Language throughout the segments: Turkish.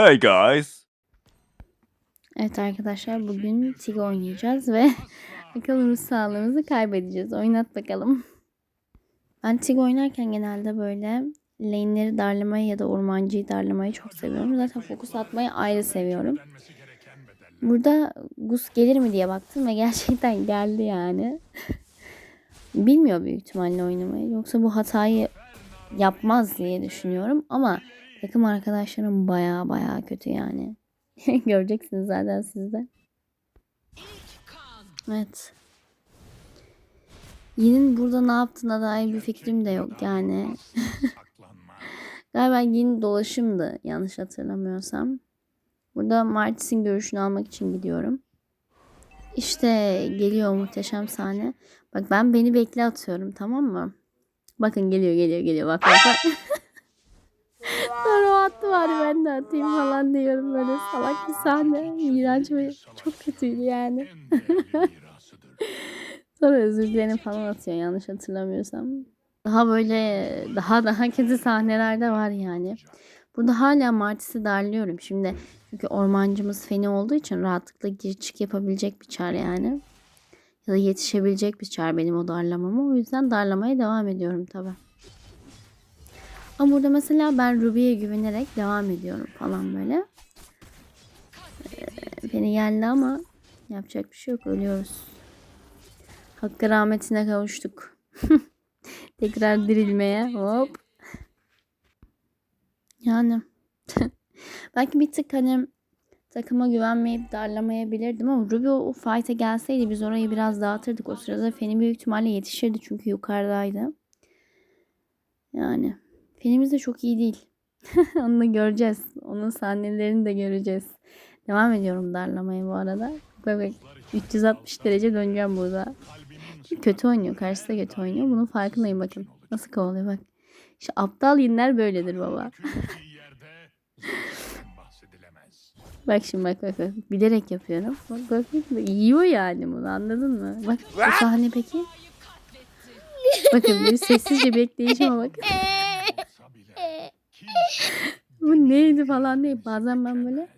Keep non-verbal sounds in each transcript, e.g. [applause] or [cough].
Hey guys. Evet arkadaşlar bugün Tig oynayacağız ve [laughs] bakalım ruh sağlığımızı kaybedeceğiz. Oynat bakalım. Ben Tig oynarken genelde böyle lane'leri darlamayı ya da ormancıyı darlamayı çok seviyorum. Zaten fokus atmayı ayrı seviyorum. Burada Gus gelir mi diye baktım ve [laughs] gerçekten geldi yani. [laughs] Bilmiyor büyük ihtimalle oynamayı. Yoksa bu hatayı yapmaz diye düşünüyorum. Ama takım arkadaşlarım baya baya kötü yani. [laughs] Göreceksiniz zaten siz de. Evet. Yin'in burada ne yaptığına dair bir fikrim de yok yani. [laughs] Galiba Yin dolaşımdı yanlış hatırlamıyorsam. Burada Martis'in görüşünü almak için gidiyorum. İşte geliyor muhteşem sahne. Bak ben beni bekle atıyorum tamam mı? Bakın geliyor geliyor geliyor bak bak. [laughs] Sonra o attı var ben de atayım falan diyorum böyle salak bir sahne. İğrenç ve çok kötüydü yani. [laughs] Sonra özür dilerim falan atıyor yanlış hatırlamıyorsam. Daha böyle daha daha kötü sahneler de var yani. Burada hala Martis'i darlıyorum. Şimdi çünkü ormancımız feni olduğu için rahatlıkla gir çık yapabilecek bir çar yani. Ya da yetişebilecek bir çar benim o darlamama. O yüzden darlamaya devam ediyorum tabi. Ama burada mesela ben Ruby'ye güvenerek devam ediyorum falan böyle. Ee, beni geldi ama yapacak bir şey yok. Ölüyoruz. Hakkı rahmetine kavuştuk. [laughs] Tekrar dirilmeye. Hop. Yani. [laughs] Belki bir tık hani takıma güvenmeyip darlamayabilirdim ama Ruby o fight'e gelseydi biz orayı biraz dağıtırdık. O sırada Feni büyük ihtimalle yetişirdi çünkü yukarıdaydı. Yani. Fenimiz de çok iyi değil. [laughs] Onu da göreceğiz. Onun sahnelerini de göreceğiz. Devam ediyorum darlamaya bu arada. Bak 360 derece döneceğim burada. Kötü oynuyor. Karşısı da kötü oynuyor. Bunun farkındayım bakın. Nasıl kovalıyor bak. İşte aptal yinler böyledir baba. [laughs] bak şimdi bak bak bak. Bilerek yapıyorum. Bak bak bak. Yiyor yani bunu anladın mı? Bak bu sahne peki. Bakın bir sessizce bekleyişime bakın. [laughs] bu neydi falan değil. Bazen ben böyle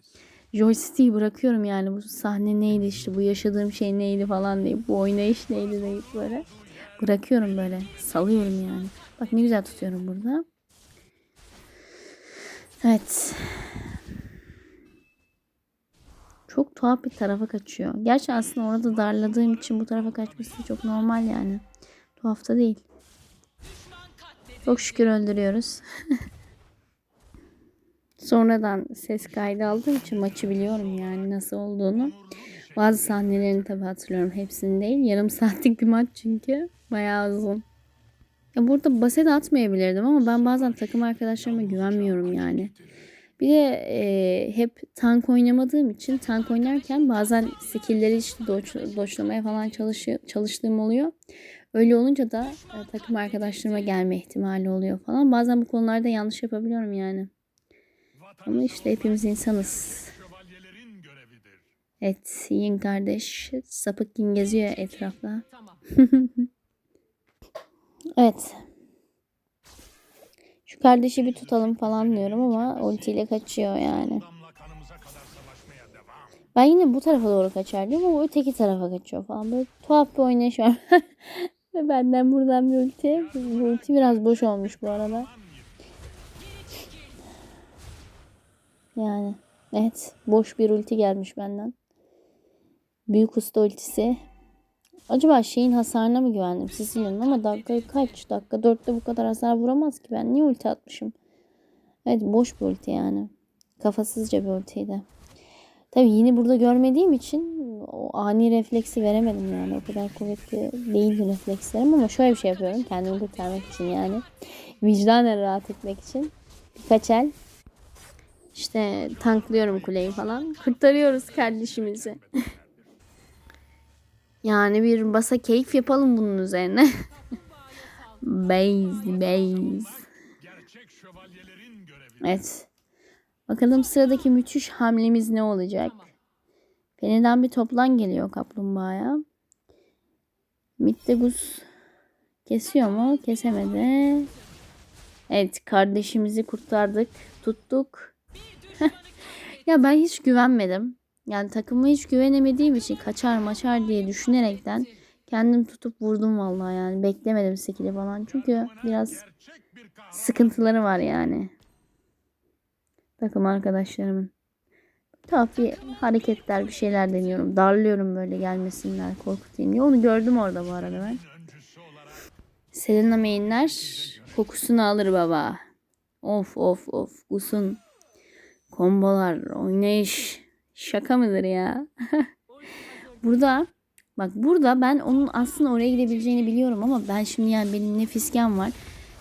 joystick'i bırakıyorum yani bu sahne neydi işte bu yaşadığım şey neydi falan deyip bu oynayış neydi deyip böyle bırakıyorum böyle salıyorum yani. Bak ne güzel tutuyorum burada. Evet. Çok tuhaf bir tarafa kaçıyor. Gerçi aslında orada darladığım için bu tarafa kaçması çok normal yani. Tuhaf da değil. Çok şükür öldürüyoruz. [laughs] Sonradan ses kaydı aldığım için maçı biliyorum yani nasıl olduğunu. Bazı sahnelerini tabii hatırlıyorum. Hepsini değil. Yarım saatlik bir maç çünkü. Bayağı uzun. Ya burada basit atmayabilirdim ama ben bazen takım arkadaşlarıma güvenmiyorum yani. Bir de e, hep tank oynamadığım için tank oynarken bazen skill'leri işte doç, doçlamaya falan çalışıyor, çalıştığım oluyor. Öyle olunca da e, takım arkadaşlarıma gelme ihtimali oluyor falan. Bazen bu konularda yanlış yapabiliyorum yani. Ama işte hepimiz insanız. Evet, Yin kardeş sapık Yin geziyor etrafta. [laughs] evet. Şu kardeşi bir tutalım falan diyorum ama ultiyle kaçıyor yani. Ben yine bu tarafa doğru kaçar diyorum ama öteki tarafa kaçıyor falan. Böyle tuhaf bir oynayış var. [laughs] Ve benden buradan bir ulti. Bu ulti biraz boş olmuş bu arada. Yani evet boş bir ulti gelmiş benden. Büyük usta ultisi. Acaba şeyin hasarına mı güvendim Sicilya'nın ama dakika kaç? Dakika dörtte bu kadar hasar vuramaz ki ben. Niye ulti atmışım? Evet boş bir ulti yani. Kafasızca bir ultiydi. Tabi yine burada görmediğim için o ani refleksi veremedim yani. O kadar kuvvetli değildi reflekslerim ama şöyle bir şey yapıyorum. Kendimi kurtarmak için yani. Vicdanen rahat etmek için. Birkaç el işte tanklıyorum kuleyi falan. Kurtarıyoruz kardeşimizi. [laughs] yani bir basa keyif yapalım bunun üzerine. [laughs] base, base. Evet. Bakalım sıradaki müthiş hamlemiz ne olacak? Feniden bir toplan geliyor kaplumbağaya. Mittegus kesiyor mu? Kesemedi. Evet kardeşimizi kurtardık. Tuttuk. [laughs] Ya ben hiç güvenmedim. Yani takıma hiç güvenemediğim için kaçar maçar diye düşünerekten kendim tutup vurdum vallahi yani. Beklemedim skill'i falan. Çünkü biraz sıkıntıları var yani. Takım arkadaşlarımın. Tuhaf bir hareketler bir şeyler deniyorum. Darlıyorum böyle gelmesinler korkutayım diye. Onu gördüm orada bu arada ben. Selena Main'ler kokusunu alır baba. Of of of. Gus'un kombolar, oynayış. Şaka mıdır ya? [laughs] burada bak burada ben onun aslında oraya gidebileceğini biliyorum ama ben şimdi yani benim ne fiskem var.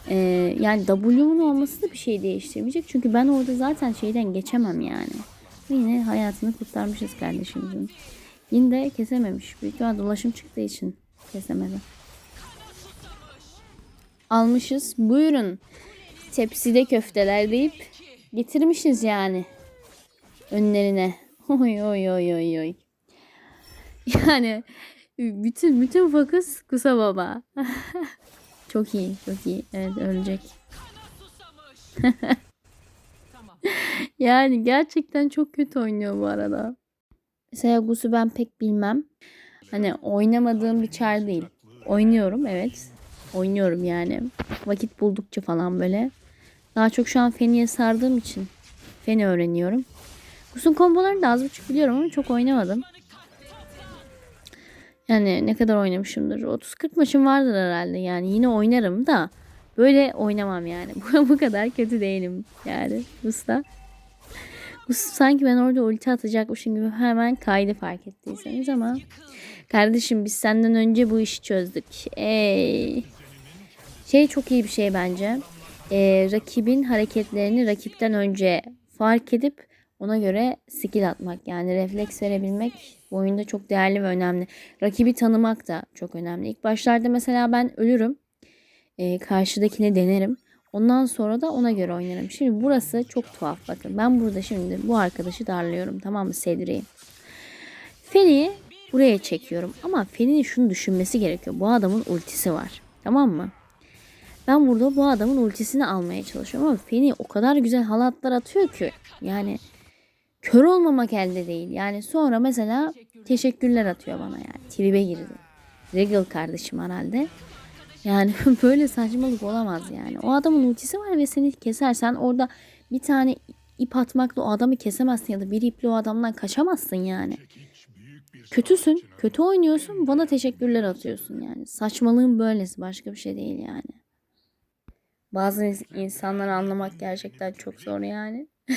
Ee, yani W'mun olması da bir şey değiştirmeyecek. Çünkü ben orada zaten şeyden geçemem yani. Yine hayatını kurtarmışız kardeşimizin. Yine de kesememiş. Büyük ihtimal dolaşım çıktığı için kesemedi. Almışız. Buyurun. Tepside köfteler deyip getirmişiz yani. Önlerine. [laughs] Oy oy oy oy oy. Yani bütün bütün fokus Kusa Baba. [laughs] çok iyi, çok iyi. Evet ölecek. [laughs] yani gerçekten çok kötü oynuyor bu arada. Mesela Gus'u ben pek bilmem. Hani oynamadığım bir çar değil. Oynuyorum evet. Oynuyorum yani. Vakit buldukça falan böyle. Daha çok şu an Feni'ye sardığım için Feni öğreniyorum. Gus'un kombolarını da az buçuk biliyorum ama çok oynamadım. Yani ne kadar oynamışımdır? 30-40 maçım vardır herhalde. Yani yine oynarım da böyle oynamam yani. [laughs] Bu kadar kötü değilim yani Gus'ta. Gus sanki ben orada ulti atacakmışım gibi hemen kaydı fark ettiyseniz ama kardeşim biz senden önce bu işi çözdük. Ey. Şey çok iyi bir şey bence. Ee, rakibin hareketlerini rakipten önce fark edip ona göre skill atmak yani refleks verebilmek bu oyunda çok değerli ve önemli. Rakibi tanımak da çok önemli. İlk başlarda mesela ben ölürüm. Ee, karşıdakini denerim. Ondan sonra da ona göre oynarım. Şimdi burası çok tuhaf bakın. Ben burada şimdi bu arkadaşı darlıyorum tamam mı Sedri'yi. Feni'yi buraya çekiyorum. Ama Feni'nin şunu düşünmesi gerekiyor. Bu adamın ultisi var. Tamam mı? Ben burada bu adamın ultisini almaya çalışıyorum ama Feni o kadar güzel halatlar atıyor ki. Yani kör olmamak elde değil. Yani sonra mesela teşekkürler atıyor bana yani. Tribe girdi. Regal kardeşim herhalde. Yani [laughs] böyle saçmalık olamaz yani. O adamın ultisi var ve seni kesersen orada bir tane ip atmakla o adamı kesemezsin ya da bir iple o adamdan kaçamazsın yani. Kötüsün, kötü oynuyorsun, bana teşekkürler atıyorsun yani. Saçmalığın böylesi, başka bir şey değil yani. Bazı insanları anlamak gerçekten çok zor yani. [laughs]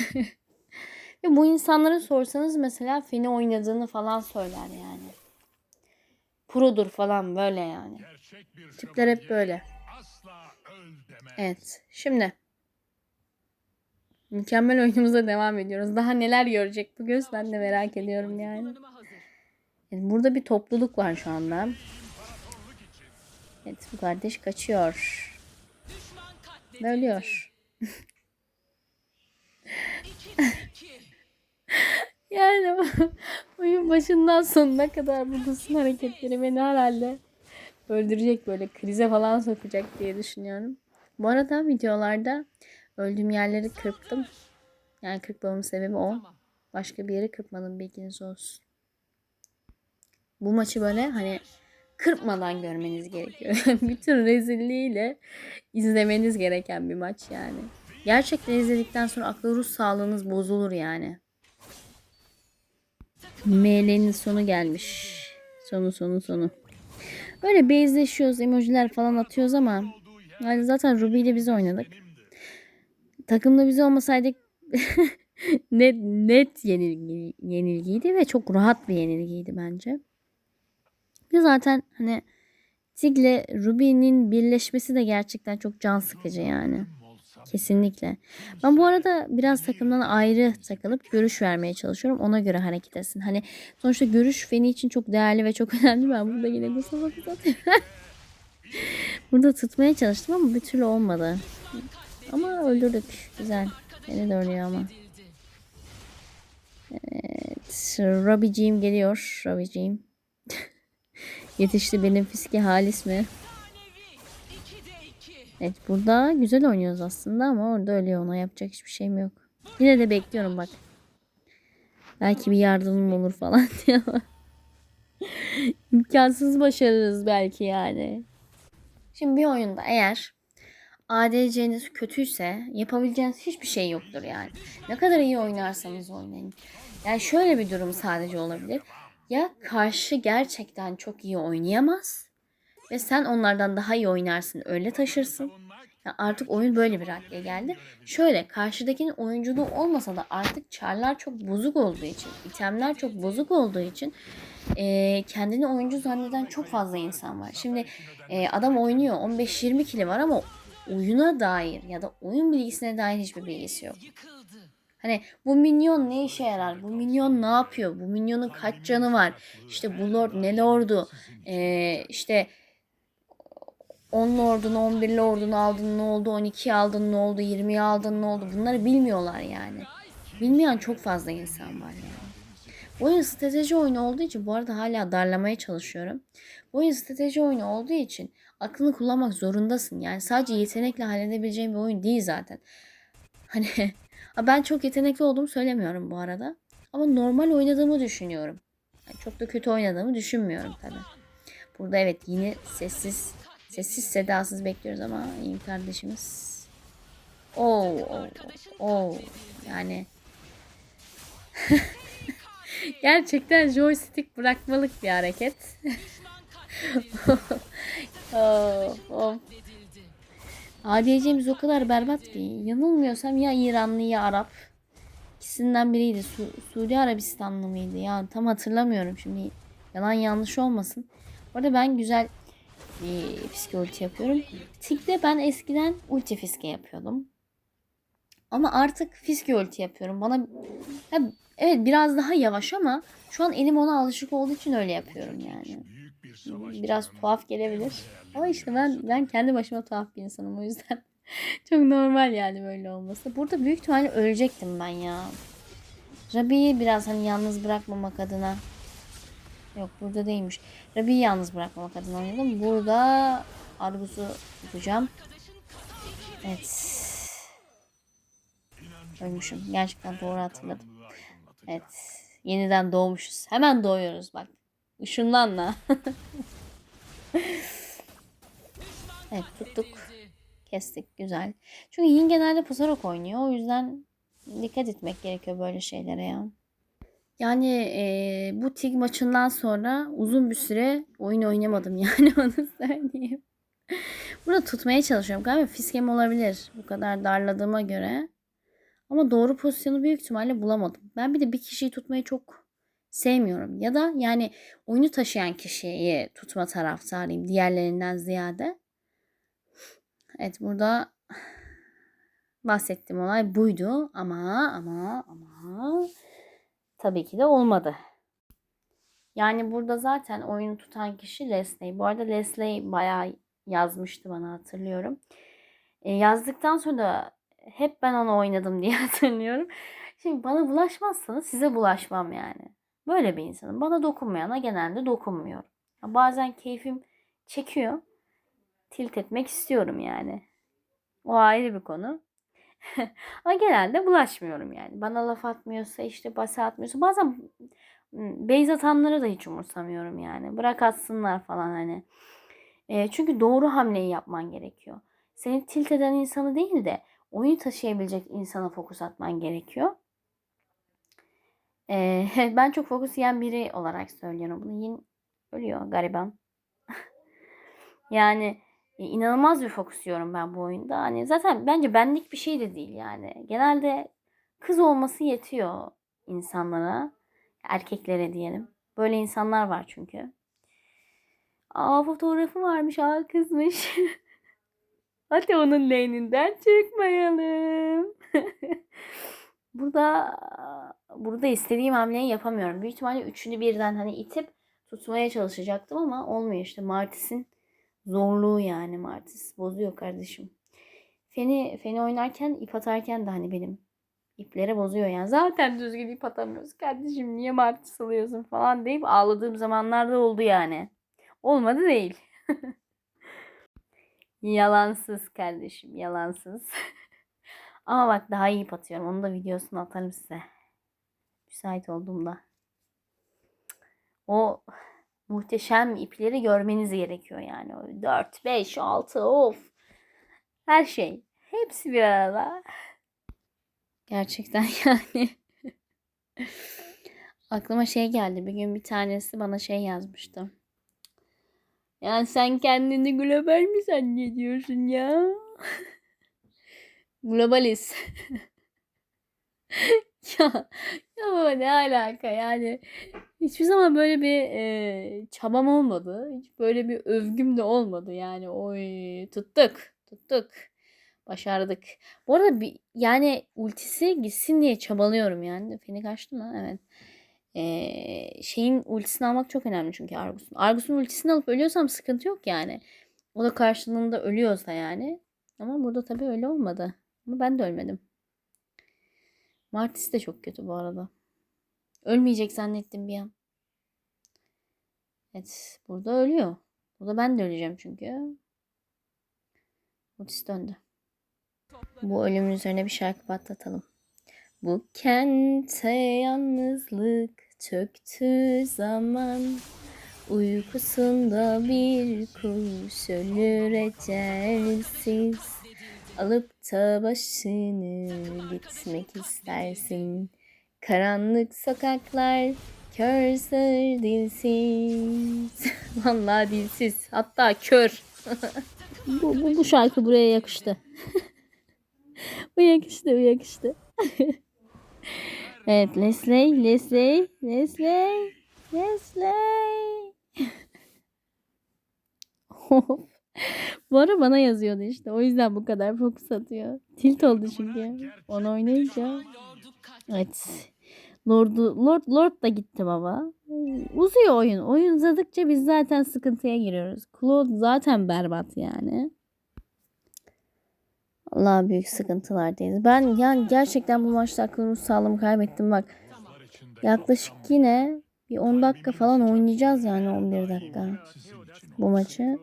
Ve bu insanlara sorsanız mesela Feni oynadığını falan söyler yani. Produr falan böyle yani. Tipler hep böyle. Evet. Şimdi mükemmel oyunumuza devam ediyoruz. Daha neler görecek bu göz ben de merak ediyorum yani. yani burada bir topluluk var şu anda. Evet bu kardeş kaçıyor. Ve ölüyor. [laughs] yani oyun başından sonuna kadar bu Gus'un hareketleri beni herhalde öldürecek böyle krize falan sokacak diye düşünüyorum. Bu arada videolarda öldüğüm yerleri kırptım. Yani kırpmamın sebebi o. Başka bir yere kırpmadım bilginiz olsun. Bu maçı böyle hani kırpmadan görmeniz gerekiyor. [laughs] Bütün rezilliğiyle izlemeniz gereken bir maç yani. Gerçekten izledikten sonra akıl ruh sağlığınız bozulur yani. ML'nin sonu gelmiş. Sonu sonu sonu. Böyle bezleşiyoruz, emojiler falan atıyoruz ama yani zaten Ruby ile biz oynadık. Takımda biz olmasaydık [laughs] net net yenilgi, yenilgiydi ve çok rahat bir yenilgiydi bence. Bir zaten hani Tig'le Ruby'nin birleşmesi de gerçekten çok can sıkıcı yani. Kesinlikle. Ben bu arada biraz takımdan ayrı takılıp görüş vermeye çalışıyorum. Ona göre hareket etsin. Hani sonuçta görüş feni için çok değerli ve çok [laughs] önemli. Ben burada yine Gustavo [laughs] Burada tutmaya çalıştım ama bir türlü olmadı. Ama öldürdük. Güzel. Beni de ölüyor ama. Evet. Robby'ciğim geliyor. Robby'ciğim. Yetişti benim fiske halis mi? Evet burada güzel oynuyoruz aslında ama orada ölüyor ona yapacak hiçbir şeyim yok. Yine de bekliyorum bak. Belki bir yardımım olur falan [laughs] diye ama imkansız başarırız belki yani. Şimdi bir oyunda eğer ADC'niz kötüyse yapabileceğiniz hiçbir şey yoktur yani. Ne kadar iyi oynarsanız oynayın. Yani şöyle bir durum sadece olabilir. Ya karşı gerçekten çok iyi oynayamaz ve sen onlardan daha iyi oynarsın öyle taşırsın. Ya artık oyun böyle bir raddeye geldi. Şöyle karşıdakinin oyunculuğu olmasa da artık çarlar çok bozuk olduğu için, itemler çok bozuk olduğu için e, kendini oyuncu zanneden çok fazla insan var. Şimdi e, adam oynuyor 15-20 kili var ama oyuna dair ya da oyun bilgisine dair hiçbir bilgisi yok. Hani bu minyon ne işe yarar? Bu minyon ne yapıyor? Bu minyonun kaç canı var? İşte bu lord ne lordu? Ee, işte 10 lordunu 11 lordunu aldın ne oldu? 12 aldın ne oldu? 20'yi aldın ne oldu? Bunları bilmiyorlar yani. Bilmeyen çok fazla insan var yani. Bu oyun strateji oyunu olduğu için bu arada hala darlamaya çalışıyorum. Bu oyun strateji oyunu olduğu için aklını kullanmak zorundasın. Yani sadece yetenekle halledebileceğin bir oyun değil zaten. Hani [laughs] ben çok yetenekli olduğumu söylemiyorum bu arada. Ama normal oynadığımı düşünüyorum. Yani çok da kötü oynadığımı düşünmüyorum tabi. Burada evet yine sessiz sessiz sedasız bekliyoruz ama iyi kardeşimiz. Oo, oo, oo. yani [laughs] gerçekten joystick bırakmalık bir hareket. of, [laughs] of. ADC'miz o kadar berbat ki. Yanılmıyorsam ya İranlı ya Arap. İkisinden biriydi. Su Suudi Arabistanlı mıydı? Ya tam hatırlamıyorum şimdi. Yalan yanlış olmasın. Bu arada ben güzel bir fiske ulti yapıyorum. Tik'te ben eskiden ulti fiske yapıyordum. Ama artık fiske ulti yapıyorum. Bana ya, evet biraz daha yavaş ama şu an elim ona alışık olduğu için öyle yapıyorum yani. Biraz tuhaf gelebilir. Ama işte ben ben kendi başıma tuhaf bir insanım o yüzden. [laughs] Çok normal yani böyle olması. Burada büyük ihtimalle ölecektim ben ya. Rabi'yi biraz hani yalnız bırakmamak adına. Yok burada değilmiş. Rabi'yi yalnız bırakmamak adına oynadım. Burada Argus'u tutacağım. Evet. Ölmüşüm. Gerçekten doğru hatırladım. Evet. Yeniden doğmuşuz. Hemen doğuyoruz bak. Işınlanla. [laughs] evet tuttuk. Kestik. Güzel. Çünkü Yin genelde pusarak oynuyor. O yüzden dikkat etmek gerekiyor böyle şeylere ya. Yani e, bu TIG maçından sonra uzun bir süre oyun oynamadım [laughs] yani onu söyleyeyim. Burada tutmaya çalışıyorum. Galiba fiskem olabilir bu kadar darladığıma göre. Ama doğru pozisyonu büyük ihtimalle bulamadım. Ben bir de bir kişiyi tutmayı çok sevmiyorum. Ya da yani oyunu taşıyan kişiyi tutma taraftarıyım diğerlerinden ziyade. Evet burada bahsettiğim olay buydu ama ama ama tabii ki de olmadı. Yani burada zaten oyunu tutan kişi Leslie. Bu arada Leslie bayağı yazmıştı bana hatırlıyorum. E, yazdıktan sonra da hep ben onu oynadım [laughs] diye hatırlıyorum. Şimdi bana bulaşmazsanız size bulaşmam yani. Böyle bir insanım. Bana dokunmayana genelde dokunmuyor. Bazen keyfim çekiyor. Tilt etmek istiyorum yani. O ayrı bir konu. [laughs] Ama genelde bulaşmıyorum yani. Bana laf atmıyorsa işte basa atmıyorsa bazen beyz atanları da hiç umursamıyorum yani. Bırak atsınlar falan hani. E, çünkü doğru hamleyi yapman gerekiyor. Seni tilt eden insanı değil de oyunu taşıyabilecek insana fokus atman gerekiyor. Ee, [laughs] ben çok fokus yiyen biri olarak söylüyorum bunu. Yine ölüyor gariban. [laughs] yani e, inanılmaz bir fokus yiyorum ben bu oyunda. Hani zaten bence benlik bir şey de değil yani. Genelde kız olması yetiyor insanlara. Erkeklere diyelim. Böyle insanlar var çünkü. Aa fotoğrafı varmış. Aa kızmış. [laughs] Hadi onun lehninden çıkmayalım. Burada burada istediğim hamleyi yapamıyorum. Büyük ihtimalle üçünü birden hani itip tutmaya çalışacaktım ama olmuyor işte. Martis'in zorluğu yani Martis. Bozuyor kardeşim. Feni, feni oynarken ip atarken de hani benim iplere bozuyor yani. Zaten düzgün ip atamıyoruz kardeşim. Niye Martis alıyorsun falan deyip ağladığım zamanlarda oldu yani. Olmadı değil. [laughs] Yalansız kardeşim yalansız. [laughs] Ama bak daha iyi atıyorum. Onun da videosunu atarım size. Müsait olduğumda. O muhteşem ipleri görmeniz gerekiyor yani. O 4, 5, 6 of. Her şey. Hepsi bir arada. Gerçekten [laughs] yani. Aklıma şey geldi. Bir gün bir tanesi bana şey yazmıştı. Yani sen kendini global mi zannediyorsun ya? [laughs] Globaliz. [laughs] ya, ya baba ne alaka yani. Hiçbir zaman böyle bir e, çabam olmadı. Hiç böyle bir övgüm de olmadı. Yani oy tuttuk. Tuttuk. Başardık. Bu arada bir, yani ultisi gitsin diye çabalıyorum yani. Feni kaçtı mı? Evet. Ee, şeyin ultisini almak çok önemli çünkü Argus'un. Argus'un ultisini alıp ölüyorsam sıkıntı yok yani. O da karşılığında ölüyorsa yani. Ama burada tabii öyle olmadı. Ama ben de ölmedim. Martis de çok kötü bu arada. Ölmeyecek zannettim bir an. Evet. Burada ölüyor. Burada ben de öleceğim çünkü. Otis döndü. Bu ölümün üzerine bir şarkı patlatalım. Bu kente yalnızlık çöktü zaman. Uykusunda bir kuş ölür ecelsiz. Alıp da başını gitmek istersin. Karanlık sokaklar kör sır dilsiz. [laughs] Vallahi dilsiz. Hatta kör. [laughs] bu, bu, bu şarkı buraya yakıştı. [laughs] bu yakıştı, bu yakıştı. evet, Leslie, Leslie, Leslie, Leslie. Bu ara bana yazıyordu işte. O yüzden bu kadar fokus atıyor. Tilt oldu çünkü. Onu oynayınca. Evet. Lord'u, Lord, Lord da gitti baba. Uzuyor oyun. Oyun uzadıkça biz zaten sıkıntıya giriyoruz. Claude zaten berbat yani. Allah büyük sıkıntılardayız. Ben yani gerçekten bu maçta aklımı sağlığımı kaybettim bak. Yaklaşık yine bir 10 dakika falan oynayacağız yani 11 dakika bu maçı.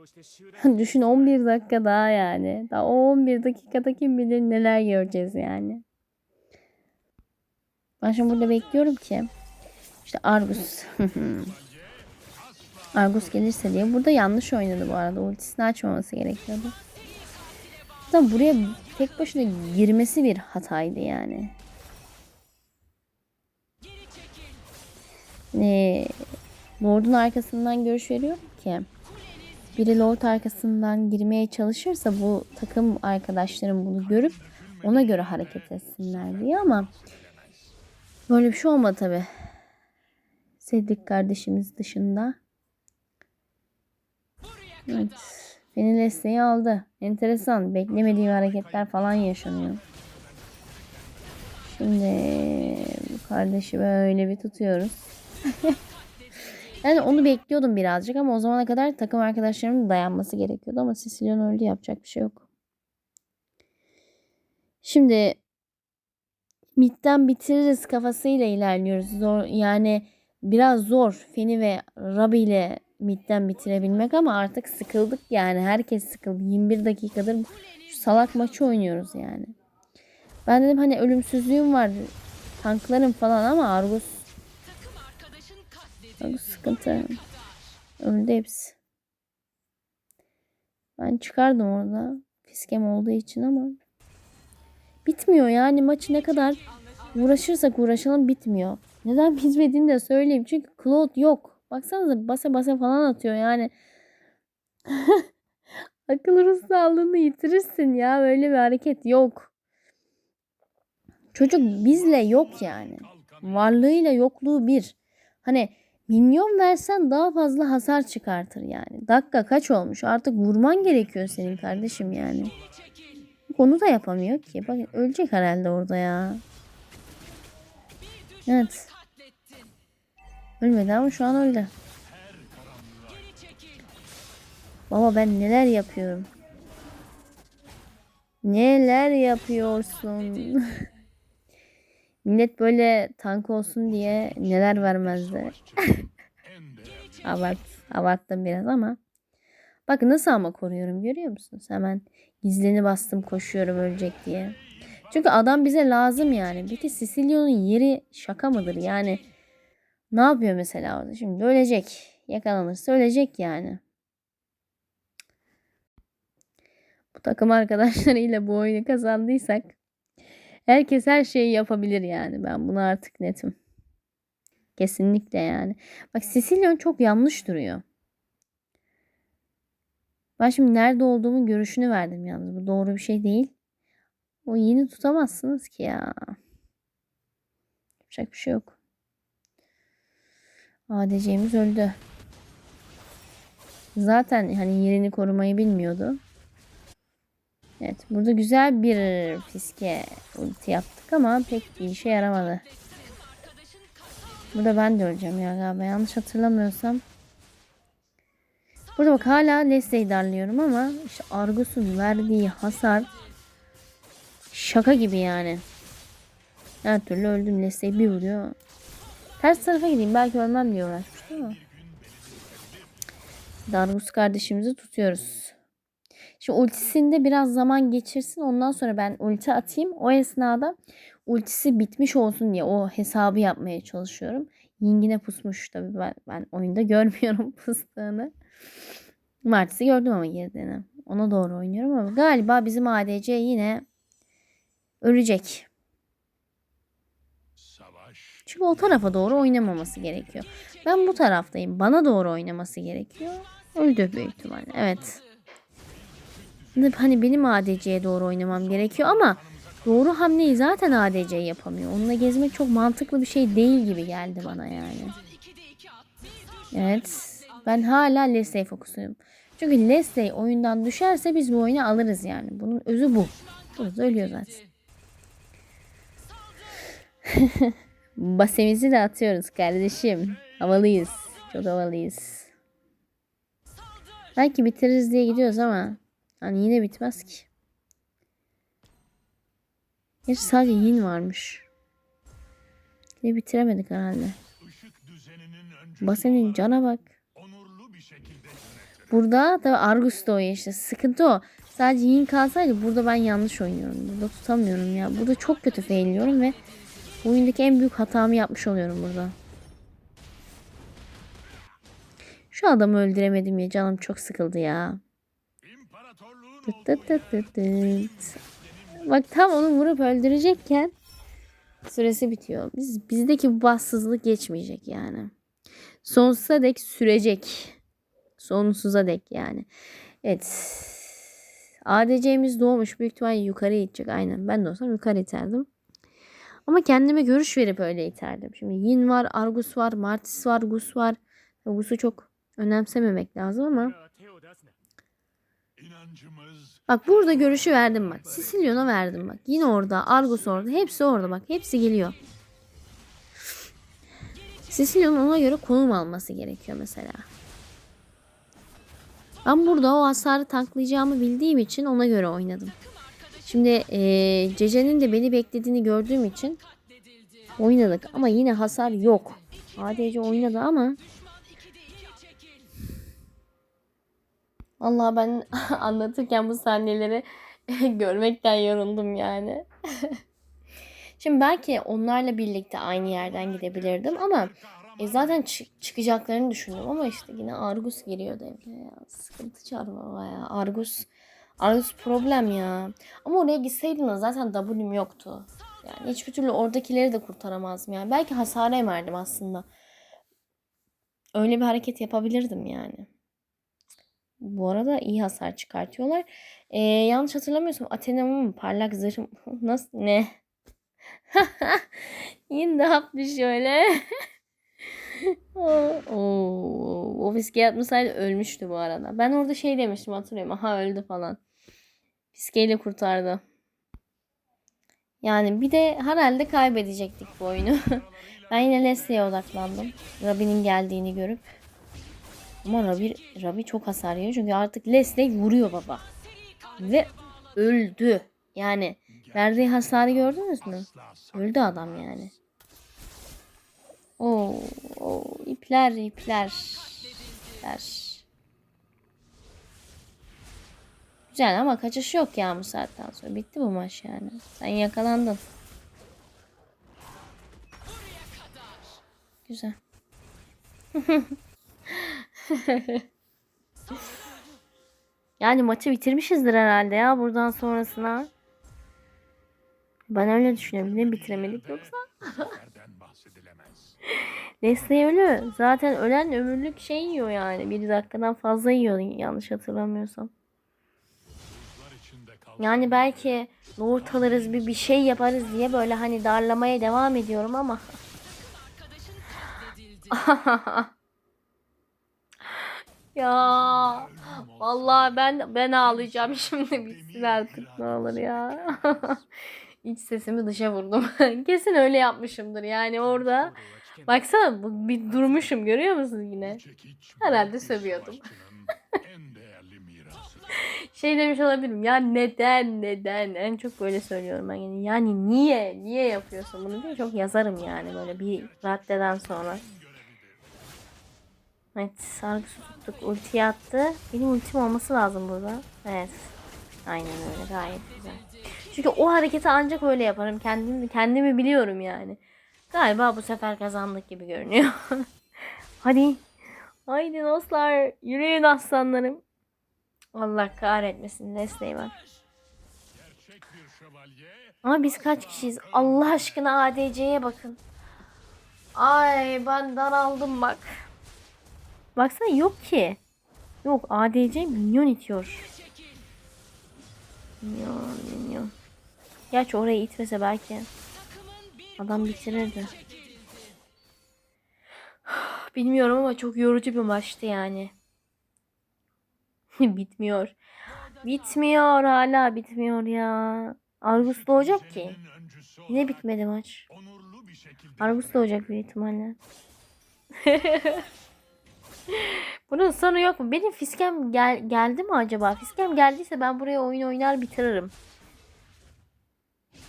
[laughs] Düşün 11 dakika daha yani. Daha o 11 dakikada kim bilir neler göreceğiz yani. Ben şimdi burada bekliyorum ki işte Argus [laughs] Argus gelirse diye. Burada yanlış oynadı bu arada. Ultisini açmaması gerekiyordu. Hatta buraya tek başına girmesi bir hataydı yani. Ee, Lord'un arkasından görüş veriyorum ki biri Lord arkasından girmeye çalışırsa bu takım arkadaşlarım bunu görüp ona göre hareket etsinler diye ama böyle bir şey olmadı tabi. Cedric kardeşimiz dışında. Evet. Beni Leslie'yi aldı. Enteresan. Beklemediğim hareketler falan yaşanıyor. Şimdi kardeşi böyle bir tutuyoruz. [laughs] yani onu bekliyordum birazcık ama o zamana kadar takım arkadaşlarımın dayanması gerekiyordu ama Sicilyon öldü yapacak bir şey yok. Şimdi midden bitiririz kafasıyla ilerliyoruz. Zor, yani biraz zor Feni ve Rabi ile midden bitirebilmek ama artık sıkıldık yani. Herkes sıkıldı. 21 dakikadır salak maçı oynuyoruz yani. Ben dedim hani ölümsüzlüğüm var. Tanklarım falan ama Argus Argus sıkıntı. Öldü hepsi. Ben çıkardım orada. Fiskem olduğu için ama bitmiyor yani maçı ne kadar uğraşırsak uğraşalım bitmiyor. Neden [laughs] bitmediğini de söyleyeyim. Çünkü Claude yok. Baksanıza basa basa falan atıyor yani. [laughs] Akıl ruh sağlığını yitirirsin ya. Böyle bir hareket yok. Çocuk bizle yok yani. Varlığıyla yokluğu bir. Hani minyon versen daha fazla hasar çıkartır yani. Dakika kaç olmuş? Artık vurman gerekiyor senin kardeşim yani. Onu da yapamıyor ki. Bak ölecek herhalde orada ya. Evet. Ölmedi ama şu an öldü. Baba ben neler yapıyorum. Neler yapıyorsun. [laughs] Millet böyle tank olsun diye neler vermezdi. [laughs] Abart, abarttım biraz ama. Bak nasıl ama koruyorum görüyor musunuz? Hemen gizleni bastım koşuyorum ölecek diye. Çünkü adam bize lazım yani. De Sicilya'nın yeri şaka mıdır yani? Ne yapıyor mesela orada? Şimdi ölecek. Yakalanırsa ölecek yani. Bu takım arkadaşlarıyla bu oyunu kazandıysak herkes her şeyi yapabilir yani. Ben buna artık netim. Kesinlikle yani. Bak Sicilyon çok yanlış duruyor. Ben şimdi nerede olduğumun görüşünü verdim yalnız. Bu doğru bir şey değil. O yeni tutamazsınız ki ya. Yapacak bir şey yok. ADC'miz öldü. Zaten hani yerini korumayı bilmiyordu. Evet burada güzel bir fiske ulti yaptık ama pek bir işe yaramadı. Burada ben de öleceğim ya galiba yanlış hatırlamıyorsam. Burada bak hala Leslie'yi darlıyorum ama işte Argus'un verdiği hasar şaka gibi yani. Her türlü öldüm Leslie'yi bir vuruyor. Ters tarafa gideyim belki ölmem diye uğraşmıştım ama. Dargus kardeşimizi tutuyoruz. Şimdi ultisinde biraz zaman geçirsin. Ondan sonra ben ulti atayım. O esnada ultisi bitmiş olsun diye o hesabı yapmaya çalışıyorum. Yingine pusmuş tabii ben, ben oyunda [laughs] görmüyorum pustığını. Martis'i gördüm ama girdiğini. Ona doğru oynuyorum ama galiba bizim ADC yine ölecek. Çünkü o tarafa doğru oynamaması gerekiyor. Ben bu taraftayım. Bana doğru oynaması gerekiyor. Öldü büyük ihtimalle. Evet. Hani benim ADC'ye doğru oynamam gerekiyor ama doğru hamleyi zaten ADC yapamıyor. Onunla gezmek çok mantıklı bir şey değil gibi geldi bana yani. Evet. Ben hala Leslie'ye fokusluyum. Çünkü Leslie oyundan düşerse biz bu oyunu alırız yani. Bunun özü bu. Burada ölüyor zaten. [laughs] Basemizi de atıyoruz kardeşim. Havalıyız. Çok havalıyız. Belki bitiririz diye gidiyoruz ama hani yine bitmez ki. Gerçi sadece yin varmış. Yine bitiremedik herhalde. Basenin cana bak. Burada tabi Argus da o işte. Sıkıntı o. Sadece yin kalsaydı burada ben yanlış oynuyorum. Burada tutamıyorum ya. Burada çok kötü failliyorum ve oyundaki en büyük hatamı yapmış oluyorum burada. Şu adamı öldüremedim ya. Canım çok sıkıldı ya. Tıt tıt tıt tıt tıt. Bak tam onu vurup öldürecekken süresi bitiyor. Biz bizdeki bu bassızlık geçmeyecek yani. Sonsuza dek sürecek. Sonsuza dek yani. Evet. ADC'miz doğmuş. Büyük ihtimalle yukarı itecek. Aynen. Ben de olsam yukarı iterdim. Ama kendime görüş verip öyle iterdim. Şimdi Yin var, Argus var, Martis var, Gus var. Gus'u çok önemsememek lazım ama. Bak burada görüşü verdim bak. Sicilyon'a verdim bak. Yine orada, Argus orada. Hepsi orada bak. Hepsi geliyor. Sicilyon'un ona göre konum alması gerekiyor mesela. Ben burada o hasarı tanklayacağımı bildiğim için ona göre oynadım. Şimdi ee, Cece'nin de beni beklediğini gördüğüm için oynadık. Ama yine hasar yok. ADC oynadı ama Allah ben [laughs] anlatırken bu sahneleri [laughs] görmekten yoruldum yani. [laughs] Şimdi belki onlarla birlikte aynı yerden gidebilirdim ama e zaten çıkacaklarını düşündüm ama işte yine Argus giriyor devreye ya. Sıkıntı çarpma ya. Argus Argus problem ya. Ama oraya gitseydin de zaten W'm yoktu. Yani hiçbir türlü oradakileri de kurtaramazdım yani. Belki hasara emerdim aslında. Öyle bir hareket yapabilirdim yani. Bu arada iyi hasar çıkartıyorlar. Ee, yanlış hatırlamıyorsam Athena'mın parlak zırhım [laughs] nasıl ne? [laughs] Yine ne yapmış şöyle? Oo, [laughs] o fiske yapmasaydı ölmüştü bu arada. Ben orada şey demiştim hatırlıyorum. Aha öldü falan. Fiskeyle kurtardı. Yani bir de herhalde kaybedecektik bu oyunu. ben yine Leslie'ye odaklandım. Robin'in geldiğini görüp. Ama Rabi, Rabi çok hasar yiyor. Çünkü artık Leslie vuruyor baba. Ve öldü. Yani verdiği hasarı gördünüz mü? Öldü adam yani. Oo, oo ipler ipler. ipler. Güzel ama kaçış yok ya bu saatten sonra. Bitti bu maç yani. Sen yakalandın. Güzel. [laughs] yani maçı bitirmişizdir herhalde ya buradan sonrasına. Ben öyle düşünüyorum. Ne bitiremedik yoksa? [laughs] Nesli ölü. Zaten ölen ömürlük şey yiyor yani. Bir dakikadan fazla yiyor yanlış hatırlamıyorsam. Yani belki Lord alırız bir, bir şey yaparız diye böyle hani darlamaya devam ediyorum ama. [laughs] [laughs] ya vallahi ben ben ağlayacağım şimdi bitsin artık ne olur ya. [laughs] İç sesimi dışa vurdum. [laughs] Kesin öyle yapmışımdır yani orada. Baksana bir durmuşum görüyor musun yine? Herhalde sövüyordum. [laughs] şey demiş olabilirim. Ya neden neden? En çok böyle söylüyorum ben yani. Yani niye? Niye yapıyorsun bunu diye çok yazarım yani böyle bir raddeden sonra. Evet sargısı tuttuk. Ultiyi attı. Benim ultim olması lazım burada. Evet. Aynen öyle gayet güzel. Çünkü o hareketi ancak öyle yaparım. Kendimi, kendimi biliyorum yani. Galiba bu sefer kazandık gibi görünüyor. [laughs] Hadi. Haydi dostlar. Yürüyün aslanlarım. Allah kahretmesin. Nesneyi var. Ama biz kaç kişiyiz? Allah aşkına ADC'ye bakın. Ay ben daraldım bak. Baksana yok ki. Yok ADC minyon itiyor. Minyon minyon. Gerçi oraya itmese belki adam bitirirdi. [sighs] Bilmiyorum ama çok yorucu bir maçtı yani. [laughs] Bitmiyor. Bitmiyor hala bitmiyor ya. Argus doğacak ki. Yine bitmedi maç. Argus doğacak büyük ihtimalle. [laughs] Bunun sonu yok mu? Benim fiskem gel geldi mi acaba? Fiskem geldiyse ben buraya oyun oynar bitiririm.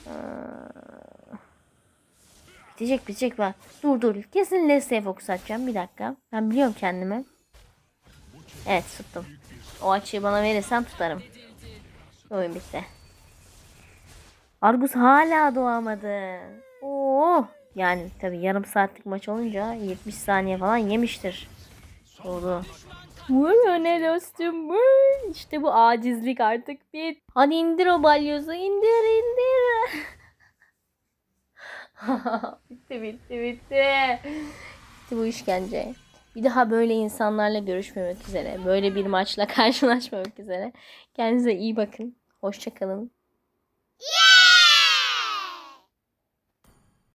Aa, Bitecek bitecek bak. Dur dur. Kesin Leslie'ye fokus atacağım. Bir dakika. Ben biliyorum kendimi. Evet tuttum. O açıyı bana verirsen tutarım. Oyun bitti. Argus hala doğamadı. Oo. Yani tabii yarım saatlik maç olunca 70 saniye falan yemiştir. Doğru. Vur ne dostum vur. İşte bu acizlik artık bit. Hadi indir o balyozu indir indir. [laughs] bitti bitti bitti. Bitti bu işkence. Bir daha böyle insanlarla görüşmemek üzere. Böyle bir maçla [laughs] karşılaşmamak üzere. Kendinize iyi bakın. Hoşçakalın.